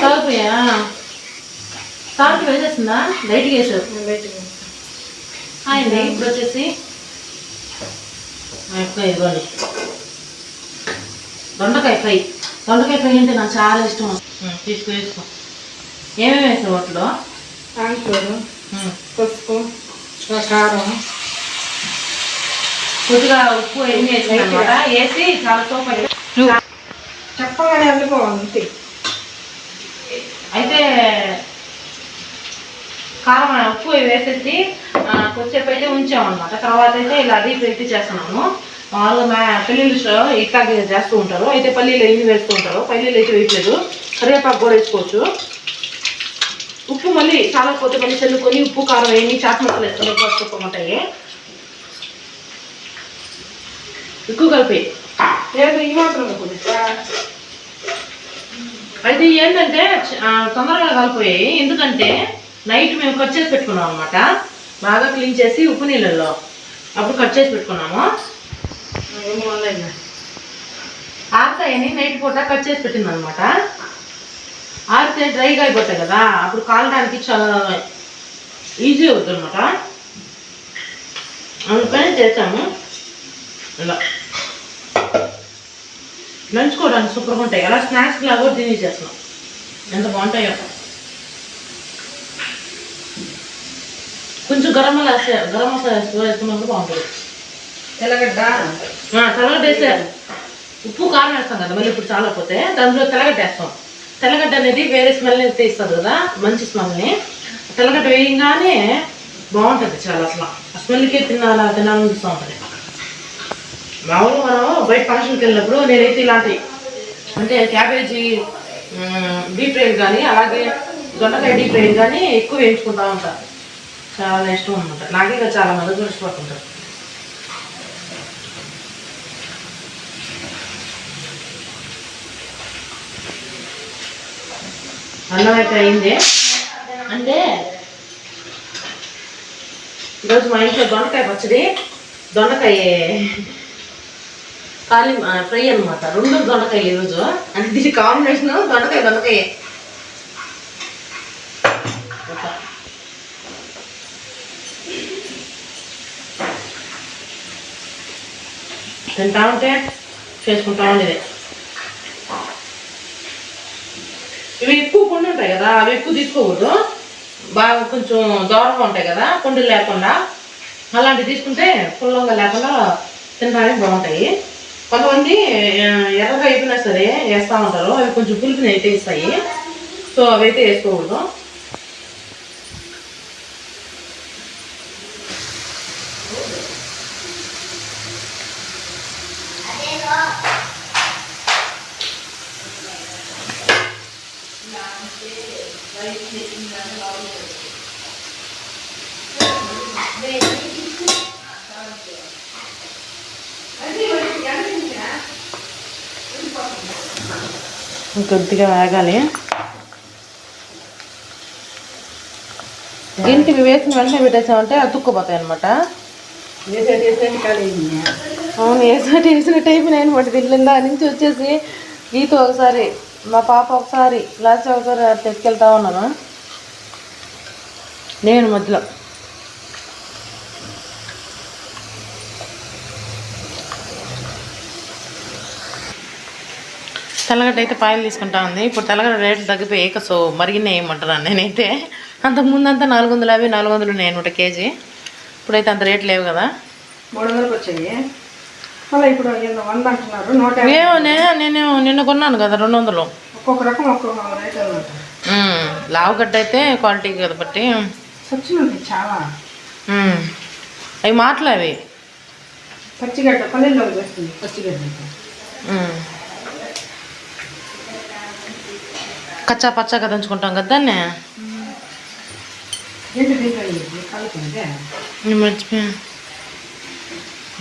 కాలిపోయా కాలికి వేసేస్తుందా లైట్గా వేసావు. అయింది ఇప్పుడు వచ్చేసి ఎక్కువ ఇవ్వండి దొండకాయ ఫ్రై. దొండకాయ ఫ్రై అంటే నాకు చాలా ఇష్టం. తీసుకో వేసుకో ఏమేమి వేసావు వాటిలో? ఉం. పసుపు కారం. కొద్దిగా ఉప్పు అనమాట. వేసి చాలా సూపర్ చెప్పగానే అనుభవం అంతే. అయితే కారం ఉప్పు వేసేసి ఆ, కొద్దిసేపు అయితే ఉంచామన్నమాట. తర్వాత అయితే ఇలా అది పెట్టి చేస్తున్నాము. మామూలుగా మా పెళ్ళిళ్ళు ఇట్లాగే చేస్తూ ఉంటారు. అయితే పల్లీలు ఎన్ని వేస్తూ ఉంటారు పల్లీలు అయితే వేయట్లేదు. కరివేపాకు కూడా వేసుకోవచ్చు. ఉప్పు మళ్ళీ చాలా కొత్త మళ్ళీ చల్లుకొని ఉప్పు కారం వేయండి చాట్ మసాలా వేసుకొని పసుపు ఉంటాయి. ఎక్కువ కలిపి. లేదు ఈ మాత్రం కొద్దిగా. అయితే ఏంటంటే తొందరగా కలిపోయాయి. ఎందుకంటే నైట్ మేము కట్ చేసి పెట్టుకున్నాం అనమాట బాగా క్లీన్ చేసి ఉప్పు నీళ్ళల్లో. అప్పుడు కట్ చేసి పెట్టుకున్నాము. ఏమో ఆరుతాయని నైట్ పూట కట్ చేసి పెట్టింది అనమాట ఆరితే డ్రైగా అయిపోతాయి కదా. అప్పుడు కాలడానికి చాలా ఈజీ అవుతుంది అనమాట అందుకని చేసాము. ఇలా. నంచుకోవడానికి సూపర్గా ఉంటాయి. అలా స్నాక్స్ లాగా కూడా తినేసేస్తున్నాం ఎంత బాగుంటాయో. కొంచెం గరం మసాలా గరం మసాలా వేసుకుని వేసుకున్నప్పుడు బాగుంటుంది. తెల్లగడ్డ. తెల్లగడ్డ వేసే ఉప్పు కారం వేస్తాం కదా మళ్ళీ ఇప్పుడు చాలా పోతే దాంట్లో తెల్లగడ్డ వేస్తాం. తెల్లగడ్డ అనేది వేరే స్మెల్ని తీస్తుంది కదా మంచి స్మెల్ని తెల్లగడ్డ వేయంగానే బాగుంటుంది చాలా అసలు. ఆ స్మెల్కే తినాలా తినాలనిపిస్తూ ఉంటుంది. మామూలుగా మనం బయట ఫంక్షన్కి వెళ్ళినప్పుడు నేనైతే ఇలాంటి అంటే క్యాబేజీ డీప్ ఫ్రైడ్ కానీ అలాగే దొండకాయ డీప్ ఫ్రైడ్ కానీ ఎక్కువ వేయించుకుంటా ఉంటాను చాలా ఇష్టం అనమాట నాకే చాలా మంది కూడా అన్నం అయితే అయింది. అంటే ఈరోజు మా ఇంట్లో దొండకాయ పచ్చడి దొండకాయ. కాలి ఫ్రై అనమాట రెండు దొండకాయలు ఈరోజు అంటే దీని కాంబినేషన్ దొండకాయ దొండకాయ. తింటా ఉంటే చేసుకుంటా ఉండేది. ఇవి ఎక్కువ కొండ ఉంటాయి కదా అవి ఎక్కువ తీసుకోకూడదు. బాగా కొంచెం దూరంగా ఉంటాయి కదా కొండలు లేకుండా. అలాంటివి తీసుకుంటే పుల్లంగా లేకుండా తినడానికి బాగుంటాయి. కొంతమంది ఎర్రగా అయిపోయినా సరే వేస్తూ ఉంటారు. అవి కొంచెం పులిపిని అయితే ఇస్తాయి. సో అవి అయితే వేసుకోకూడదు. కొద్దిగా వేగాలి. దీనికి వేసిన వెంటనే పెట్టేసామంటే అతుక్కుపోతాయి అనమాట అవును ఏసాటి వేసినట్టు అయిపోయినాయి అనమాట దీనిలో నుంచి వచ్చేసి గీత ఒకసారి మా పాప ఒకసారి లాస్ట్ ఒకసారి తెచ్చుకెళ్తా ఉన్నాను. నేను మధ్యలో. తెల్లగడ్డ అయితే పాయలు తీసుకుంటా ఉంది. ఇప్పుడు తెల్లగడ్డ రేట్లు తగ్గిపోయి ఇక సో మరిగిన వేయమంటున్నాను నేనైతే? అంతకుముందు అంతా నాలుగు వందల యాభై నాలుగు వందలు ఉన్నాయి అనమాట కేజీ. ఇప్పుడైతే అంత రేట్ లేవు కదా. మూడు వందలకు వచ్చాయి. మళ్ళీ ఇప్పుడు ఎన్నో వంద అంటున్నారు. నూట యాభై ఏమో నేను నేను నిన్న కొన్నాను కదా రెండు వందలు ఒక్కొక్క రకం ఒక్కొక్క రేట్ అనమాట ఉమ్, లావుగడ్డ అయితే క్వాలిటీ కదా బట్టి. చాలా. అవి మాటలు అవి. పచ్చిగడ్డ పల్లెల్లో పచ్చిగడ్డ కచ్చా పచ్చాగా దంచుకుంటాం కదా దాన్ని. మర్చిపోయా.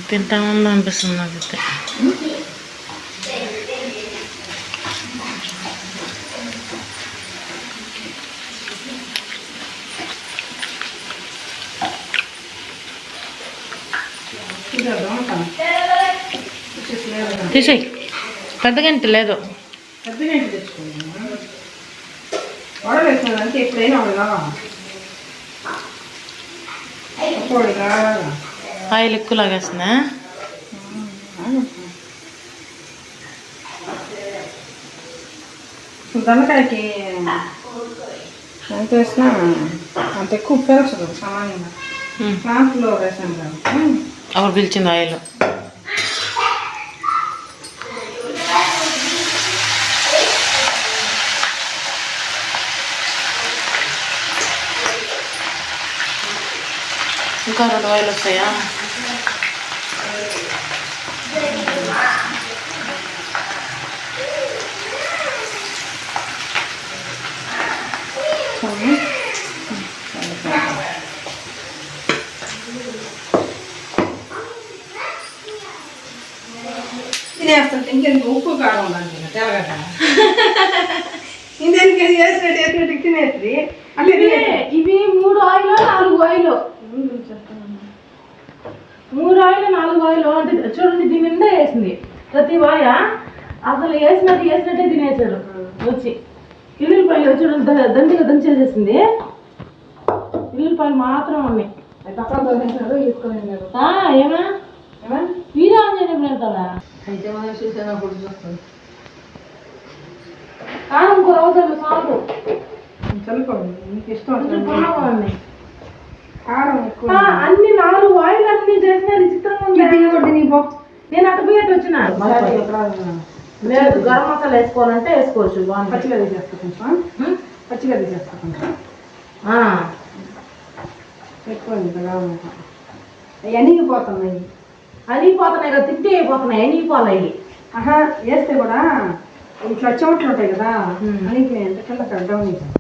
తింటామని అనిపిస్తుంది నాకైతే. దొంగతనం. వచ్చేసి లేదు. తీసేయి పెద్దగా వడలు వేసుకున్నానంటే ఎప్పుడైనా ఒక్కోడిగా ఆయిల్ ఎక్కువ లాగేస్తున్నా దొండకాయకి ఎంత వేసినా అంత ఎక్కువ పెరచదు సామాన్యంగా ప్లాంట్లో వేసాను కాబట్టి పిలిచింది ఆయిల్ ఇంకా రెండు ఆయిల్ వస్తాయా చాలు. తినేస్తుంటే ఇంకెందుకు ఉప్పు కారం ఉందండి తెల్లగడ్డ ఇంకెందుకు ఇది వేసినట్టు వేసినట్టు తినేసి అట్లా తినేసి ఇవి మూడు ఆయిల్ నాలుగు ఆయిల్ మూడు ఆయిల్ నాలుగు ఆయిల్ అంటే చూడండి దీని నిండా వేసింది. ప్రతి వాయ అసలు వేసినట్టు వేసినట్టే తినేసారు వచ్చి. ఇల్లుపాయలు చూడండి దండిగా దంచేసేసింది. ఇల్లుపాయలు మాత్రం ఉన్నాయి ఏమా? ఏమా? వీరా ఆంజనేయం వెళ్తావా? అయితే మనం చూసినప్పుడు చూస్తాం కారం ఇంకో రోజు సాగు చల్లుకోండి మీకు ఇష్టం అన్ని నాలుగు ఆయిల్ అన్ని చేసిన విచిత్రంగా ఉంది. నీ పో. నేను అటు పోయేట్టు వచ్చిన. లేదు గరం మసాలా వేసుకోవాలంటే వేసుకోవచ్చు బాగుంటుంది. పచ్చిగా తీసేస్తా కొంచెం? పచ్చిగా తీసేస్తా కొంచెం. ఆ, ఎక్కువ ఇంతగా అవన్నీ పోతున్నాయి అనిగిపోతున్నాయి కదా తిట్టి అయిపోతున్నాయి అనిగిపోవాలి ఆహా వేస్తే కూడా ఇట్లా చెమట్లు ఉంటాయి కదా. అనికి ఎంత కింద డౌన్ అయిపోయింది.